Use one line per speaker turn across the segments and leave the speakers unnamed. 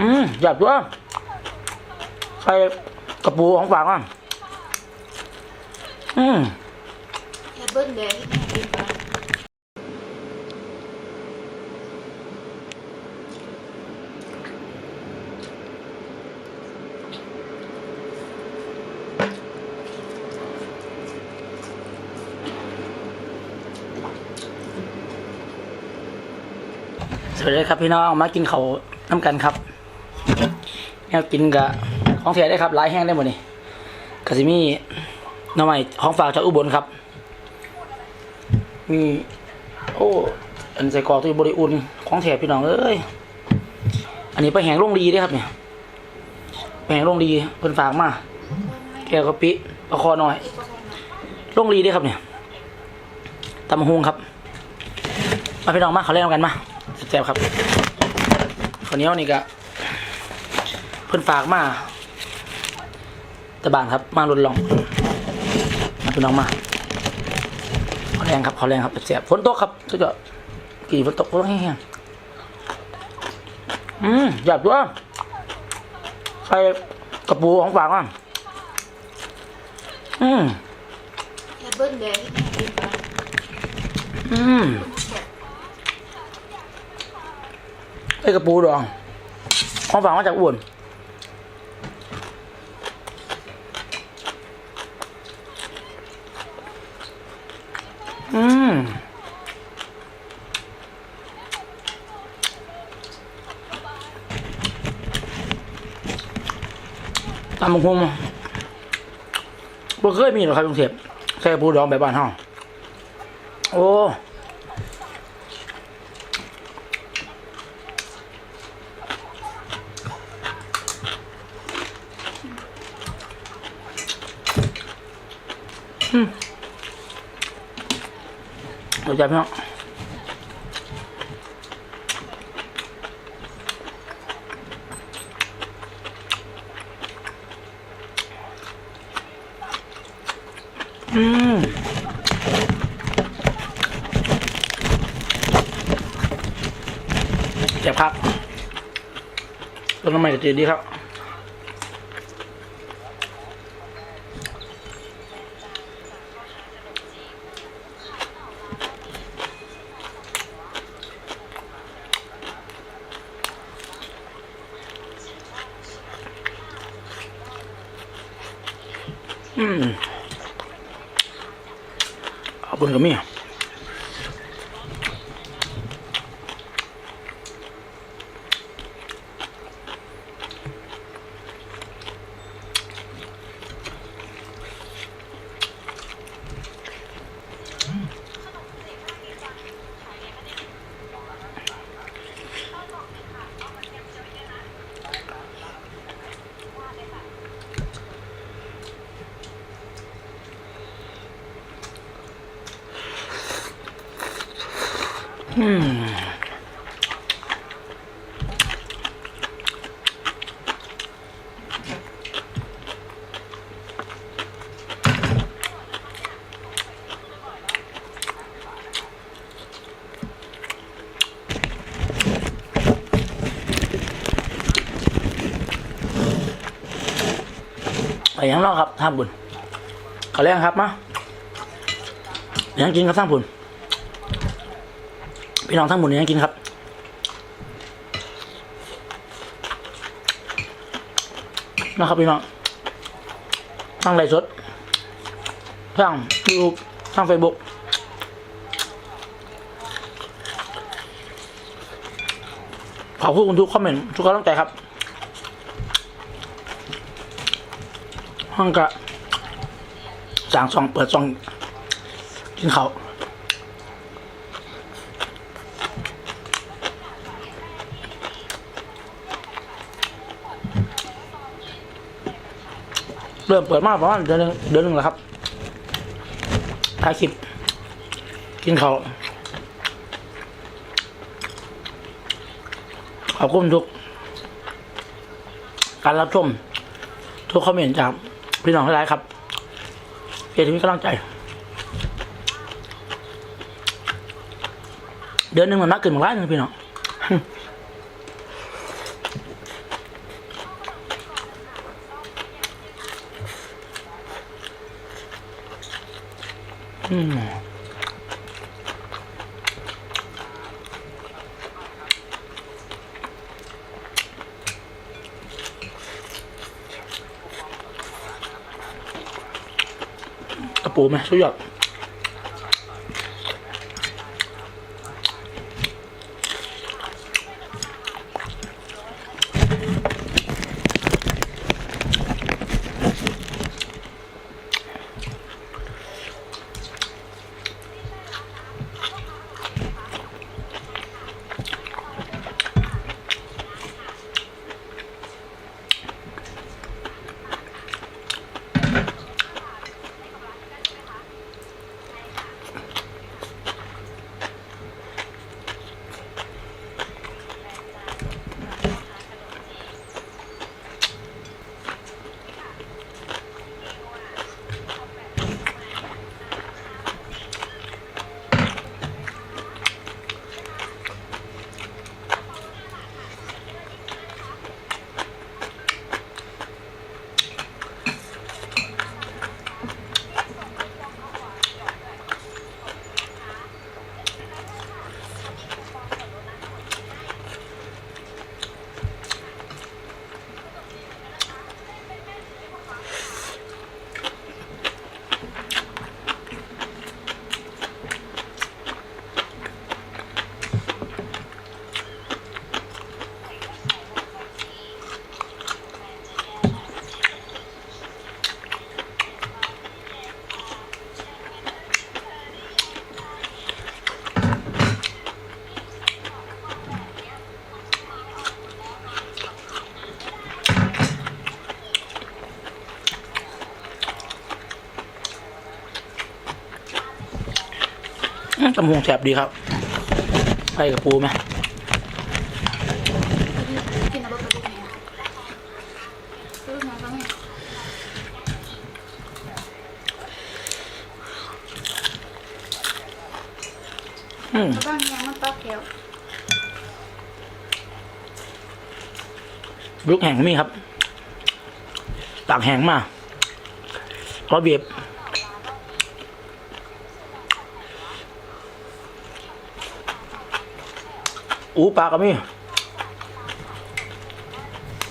อืมอยากด้วยใส่กระปูของฝากอะอืม
แค่เบิ้ลเลยกินไป
สวัสดีครับพี่น้องมากินเขาน้ำกันครับ แนวกินกับของเสียได้ครับหลายแห้งได้หมดนี่กาซิมีหน้ำใหม่ของฝากจากอุบลครับ มีโอ้อันใส่กรอกตัวบริอุ่นของแถบพี่น้องเอ้ยอันนี้ไปแหงลงดีเด้วยครับเนี่ยไปแหงลงดีเพิ่นฝากมาแกวกะปิประคอหน่อยลงดีเด้วยครับเนี่ยตำบักฮุงครับมาพี่น้องมาเขาเล่นกันมาแซ่บครับข้าวเหนียวนี่ก็ เพิ่นฝากมาตะบานครับ มาลุนลองมาพี่น้องมาขอแรงครับขอแรงครับแซ่บๆฝนตกครับสุดยกี่ฝนตกฝนแห้งๆอืมอยากด้วยใส่กระปูของฝากอะอืม
แค่เบิ้ลเลยที่แม่กินไป
อืมไอ้กระปูดองของฝากมาจากอ้วนอืมตำบักหุ่งบ่เคยมีหรอกครับกรุงเทพแค่กระปูดองแบบบ้านเฮาโอ้เดี๋ยวจับพี่น้องอืม ครับต้นน้ำใหม่ก็จืดดีครับอืมเอาบนกับมีอืม ไปยังรอครับท่าบุญเขาเรียกครับมายังกินกับท่าบุญ พี่น้องทั้งหมดนี้กินครับ นะครับพี่น้องทั้งไลฟ์สดทั้งยูทูบทั้งเฟซบุ๊กขอบคุณทุกคอมเมนต์ทุกกำลังใจครับห้องกะจางซองเปิดซองกินเขาว เริ่มเปิดมาประมาณเดือนหนึงเดือนหนึ่งแล้วครับถ่ายคลิปกินเขาวขอบคุณทุก การรับชม ทุกคอมเมนต์จากพี่น้องทั้งหลายครับเพื่อที่มีกำลังใจ เดือนหนึ่งมันมากเกินมาหลายหนึ่งพี่น้อง อืมกระ ปูไหมช่วยหยอด ตำหงแสบดีครับไปกับปูไหม
กินเอาเบิร์ดกระดูกแหงกระดูกแหงก็ไม่
อืม
แล้วก็แหงมันปักแถว
ลูกแห้งก็มีครับ ตากแห้งมาก็เบียบ อูปลาก็มี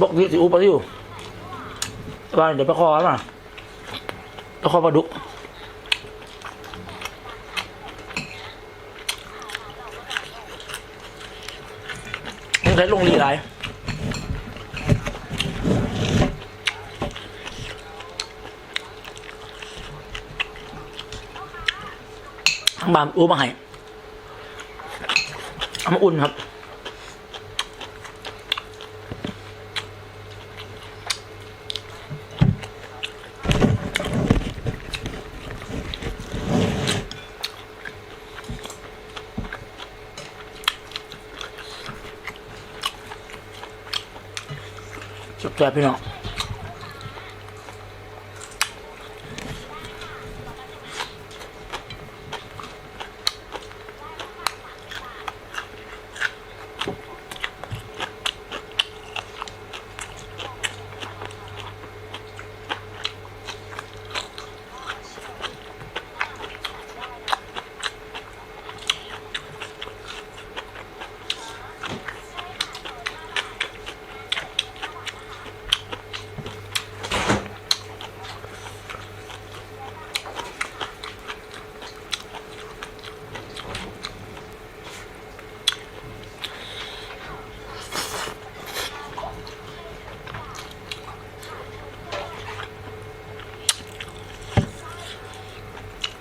บอกที่สิอูปลาที่อยู่ว่าเดี๋ยวไปคอมาไปคอปลาดุกมึงใช้ลงรีไรทางบ้านอู้มาให้เอามาอุ่นครับ พี่น้อง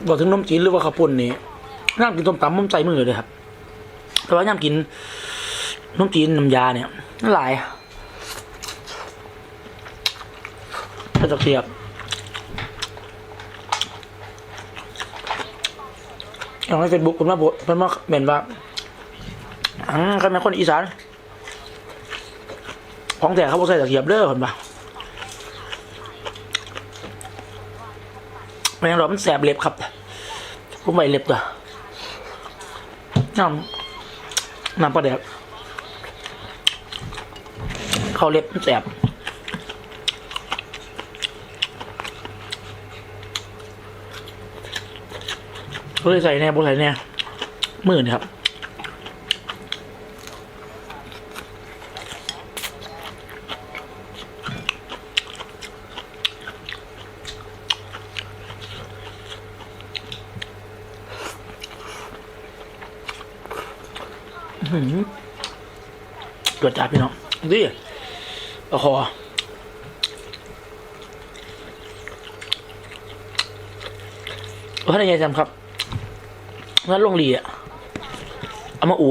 บอกถึงนมจีนหรือว่าข้าวปุ้นนี่ย่ากินต้มตำมันใจมือเลยครับ แต่ว่าย่ากินนมจีนน้ำยาเนี่ยหลายก็จะเทียบอย่างในเฟซบุ๊กผมมาโพสต์เพิ่นมาเหม็นว่าอังคันเป็นคนอีสานของแต่เขาบอกใส่ตะเกียบเด้อคนปะไม่งั้นเรมันแสบเล็บครับ ผู้ใหวเล็บตัวน้ำน้ำปลาแดกเขาเล็บแสบก็เลยใส่แน่บใส่แน่หมื่นครับ ตรวจจับพี่น้องดิโอ้โหพระนายจำครับนั่นลงหลีอะเอามาอู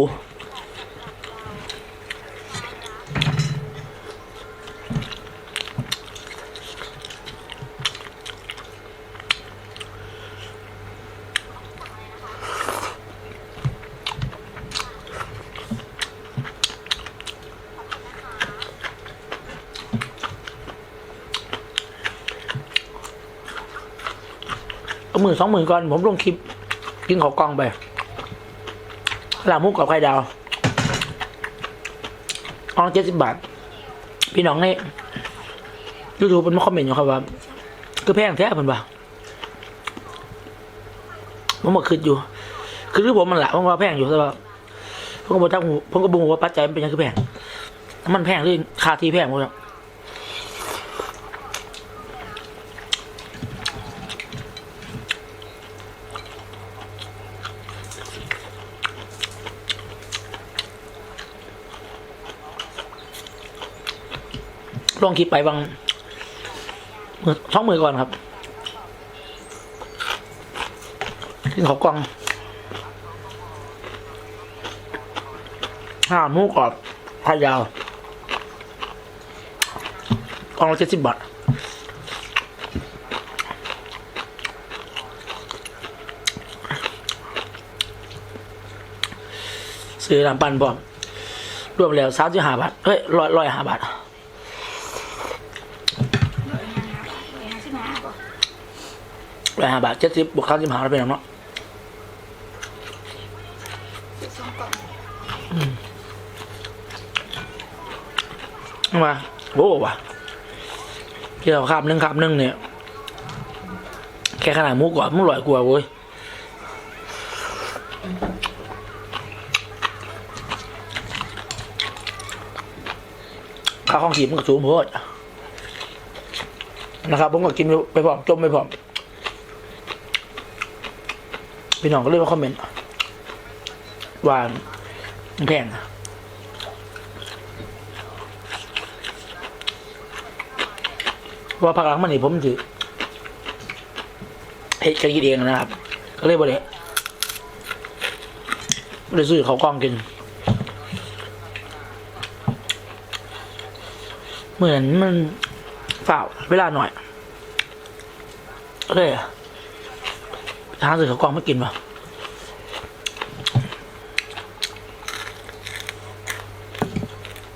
เอามือสองมือก่อน ผมลงคลิป กินของกล้องไปลามุกกับไข่ดาวอองเจ็ดสิบบาท พี่น้องในยูทูบมันมาคอมเมนต์อยู่ครับว่า คือแพงแท้เพิ่นว่าผมมาคิดอยู่ คือคือผมมันละผมว่าแพงอยู่แต่ว่าผมก็บอกทั้งผมก็บอกว่าปัจจัยมันเป็นยังคือแพงมันแพงหรือค่าที่แพงหมดแล้ว ลองคิดไปบางมือช่องมือก่อนครับกินขาวกล่องห้าหมูกรอบพายาวกล่องละเจ็ดสิบบาทซื้อน้ำปั่นพร้อมรวมแล้วสามสิบห้าบาทเฮ้ยร้อยร้อยห้าบาท
เลยห้าสิบห้าบ่
ร้อยห้าบาทเจ็ดสิบบวกสามสิบห้าแล้วเป็นยังเนาะ
สิบสองกล่อ
มาโว้ว่ะเกี่ยวคาบหนึ่งคาบหนึ่งเนี่ย แค่ขนาดหมูกรอบมันอร่อยกว่าเว้ยข้าวของขีมมันก็สูงโพดนะครับ ผมก็กินไปพร้อมจมไปพร้อม พี่น้องก็เลยมาคอมเมนต์ว่าแพงนะว่าพักหลังมันนี่ผมถือเฮ็ดกันกินเองนะครับ ก็เลยบ่ได้บ่ได้ซื้อเขาวกล้องกินเหมือนมันฝ่าวเวลาหน่อยก็เลย ทางซื้อเขากองไม่กินป่ะ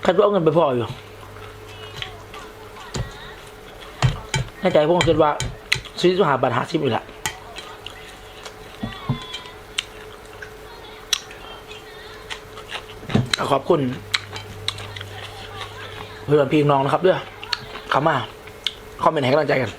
คัดว่าเอาเงินไปพออยู่ในใจผมก็คิดว่าซื้อหาบัตรหาซิมอยู่ละขอบคุณเพื่อนพี่น้องนะครับเด้อเข้ามาคอมเมนต์ให้กำลังใจกัน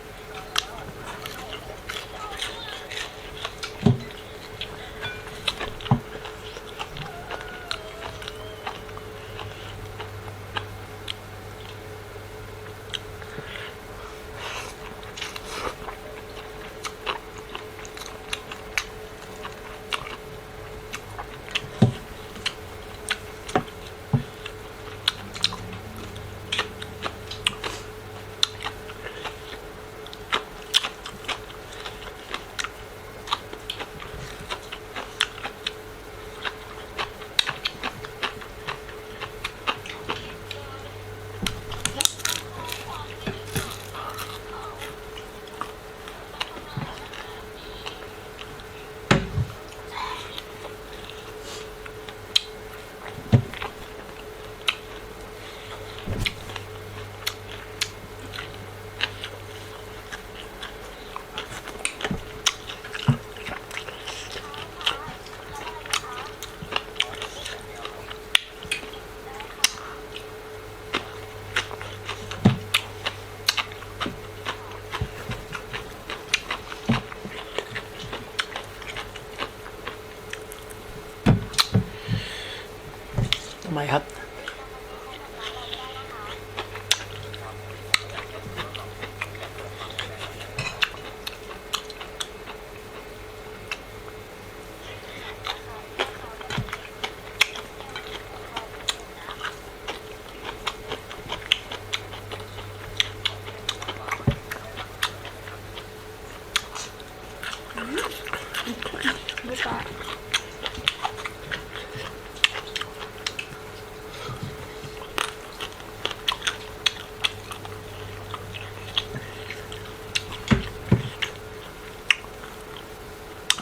my hut.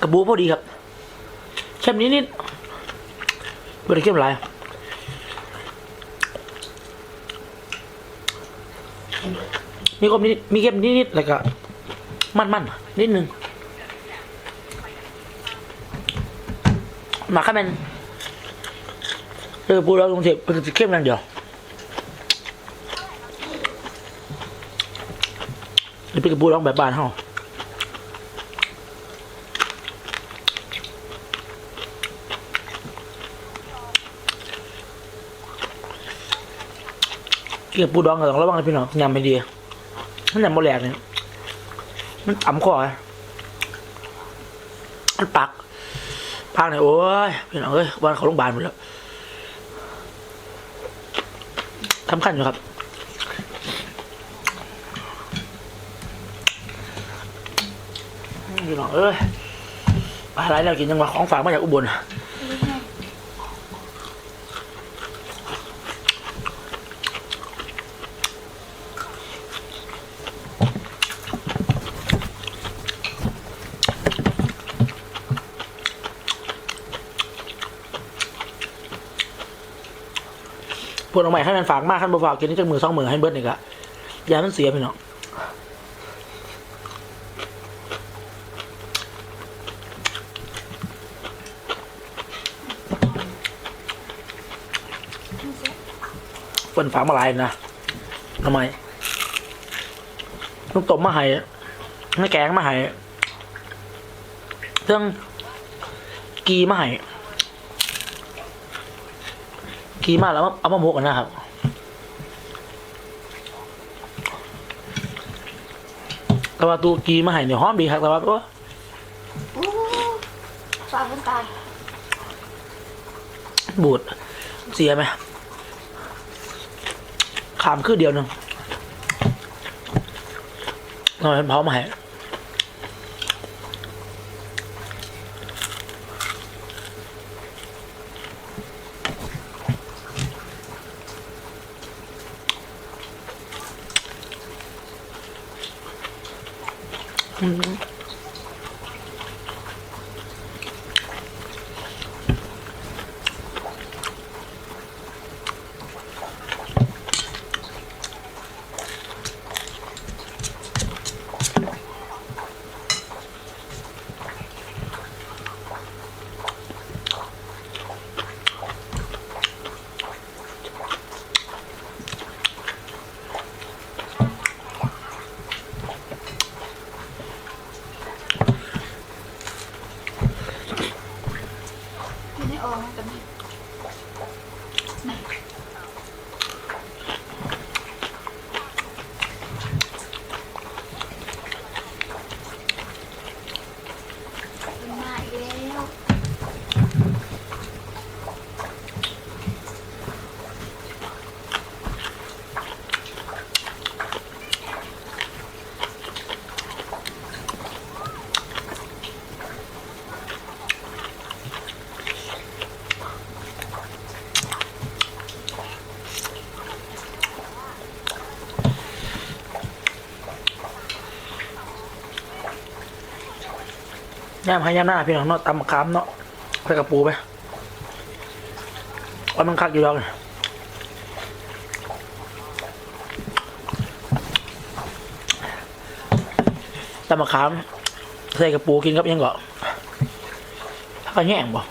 ระบูพอดีครับเข้มนิดนิดๆไม่ได้เข้มหลายมีความนิดมีเข้มนิดนิดๆแล้วก็มันมันๆนิดนึงหมักข้าวแมนเออปูเราลงเทปมันจะเข้มนั่นเดียวเป็นกระปูร้องแบบบ้านเฮา เกี่ยวปูดองกับระวังนะพี่น้องยำไม่ดีมันยำโมแลกเนี่ยมันต่ำคออะมันปักปักเนี่ยโอ้ยพี่น้องเอ้ยวันเขาโรงพยาบาลหมดแล้วสำคัญอยู่ครับพี่น้องเอ้ยอะไรแล้วกินยังว่าของฝากมาจากอุบล ผลออกใหม่ให้มันฝากมากขั้นบ่ฝากกินนี่จากมือสองมือให้เบิร์ดนี่กะยามันเสียพี่น้องเปิ่นฝากมาหลายนะทำไมลูกตบมาให้ไม่แกงมาให้เรื่องกีมาให้ กีมากแล้วเอามาหมกกันนะครับแต่ว่าตัวกีมาให้เนี่ยหอมดีครับแต่ว่าโอ้
อู้ปลาเป็นตาย
บูดเสียไหมขามคือเดียวหนึงหน่อยเผามาให้ ย่ามให้ย่ามหน้าพี่น้องเนาะตำมะขามเนาะใส่กระปูไปว่ามันคักอยู่ดอกตำมะขามใส่กระปูกินกับยังเกาะพักกันแย่งบ่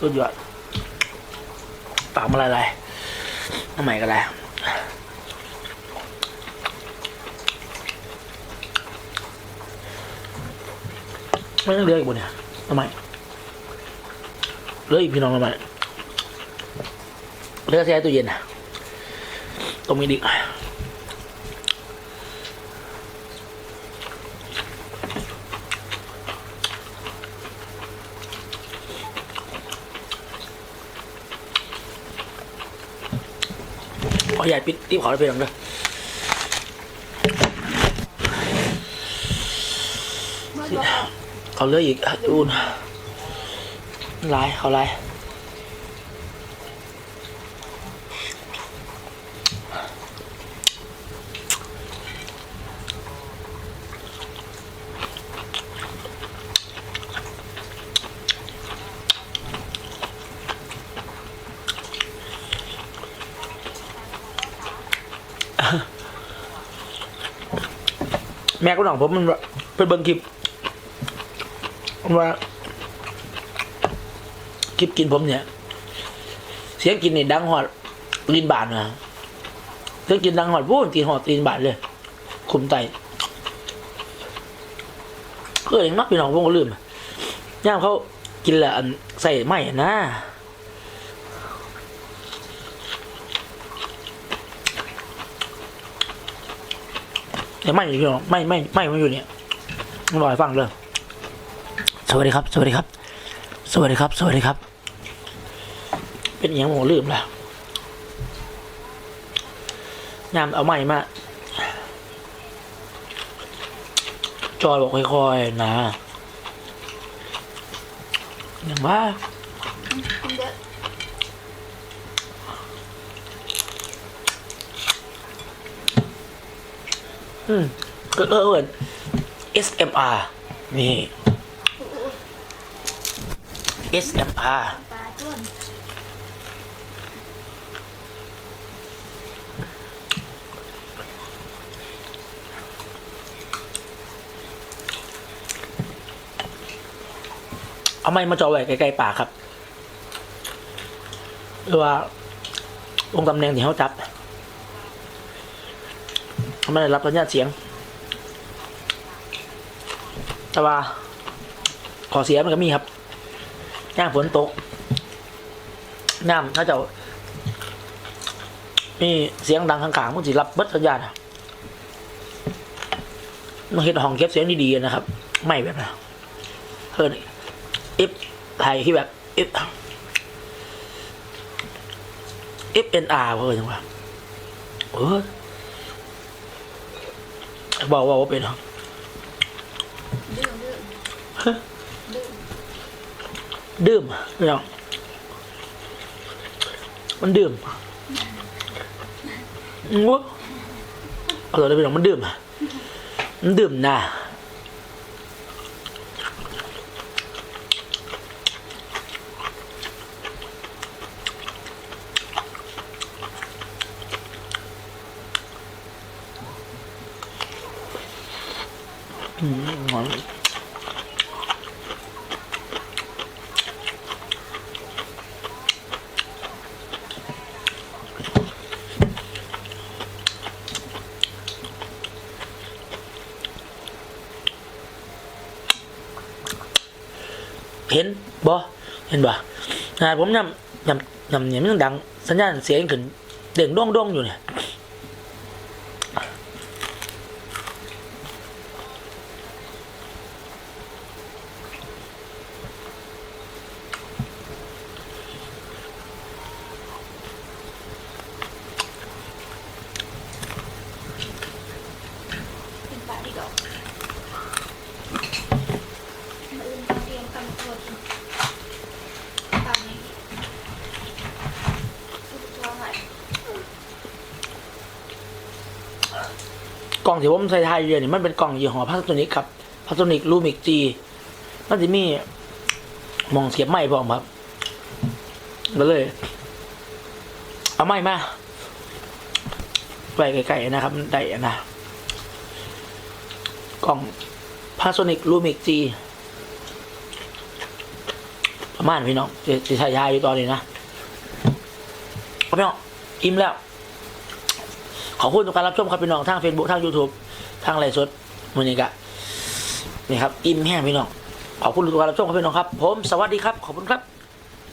สุดยอดปากมาลายๆน้ำใหม่ก็แล้วไม่ต้องเลือกอีกบนเนี่ยทำไมเลือกอีกพี่น้องทำไมเลือกแช่ตู้เย็นนะตรงนี้ดิ อใหญ่ปิดตีบขอได้เพียงเด้อ
เมื่อบอก
เขาเลือกอีกอะอุ่นลายเขาลาย ม่ก็หนังผมมันเป็นเบิ้งคลิปว่าคลิปกินผมเนี่ย เสียงกินนี่ดังหอดลินบาทนะเสียงกินดังหอดพูดตีนหอดตีนบาทเลยคุมไตก็เองมักพี่น้องพวกก็ลืมย่ามเขากินละใส่ไม้อะนะ แต่ไม่อยู่พี่น้องไม่ไม่ไม่มาอยู่เนี่ยต้องรอให้ฟังเลยสวัสดีครับ สวัสดีครับ สวัสดีครับ สวัสดีครับ เป็นอหย่างหมูลืมแล้วยามเอาใหม่มาจอยบอกค่อยๆนะอย่างว่า
คุณเด้อ
อืมก็เออเหมือน SMR นี่ SMR
ปลาจ้วน
เอาไม้มาจอไว้ใกล้ๆปากครับหรือว่าลงตำแหน่งที่เขาจับ ไม่ได้รับสัญญาณเสียง แต่ว่า ขอเสียมันก็มีครับย่าฝนตกน้ำเขาจะมีเสียงดังข้างๆมันสิรับเบิดสัญญาณอะมันเห็นห้องเก็บเสียงดีๆนะครับ ไม่แบบนั้นเฮิร์นเอฟไทยที่แบบเอฟเอฟเอ็นอาร์เพื่อนจังวะเออ บอกว่าว่าเป็นเหรอ
ดื้อดื้อดื้อ
ดื่มม่เอามันดื่มงวเอาตัวได้ไปหรอมันดื่มมันดื่มนะ หอมเห็นบ่เห็นบ่นาดผมนำนำนำเนี่ยมันดัง สัญญาณเสียงขึ้นเด่งด้งด้งอยู่เนี่ย
เป็นปลาที่ดอกมาอื่นเตำตัวกินตำนี้ตัวใหม่
กล่องที่ผมใส่ไทยเรียนนี่มันเป็นกล่องยี่ห้อพาสโตนิกครับพาสโตนิกลูมิกจีมันจะมีมองเสียบไม้พร้อมครับก็เลย เอาไม้มาไว้ไกลๆนะครับได้นะกล่องพาสโตนิกลูมิกจีประ มาณพี่น้องจะใช้ยาอยู่ตอนนี้นะพี่น้องอิ่มแล้ว ขอบคุณทุกการรับชมครับพี่น้องทางเฟซบุ๊กทางยูทูบทางไลฟ์สดมูนี้กะนี่ครับ อิ่มแห้งพี่น้อง ขอบคุณทุกการรับชมครับพี่น้องครับ ผมสวัสดีครับ ขอบคุณครับ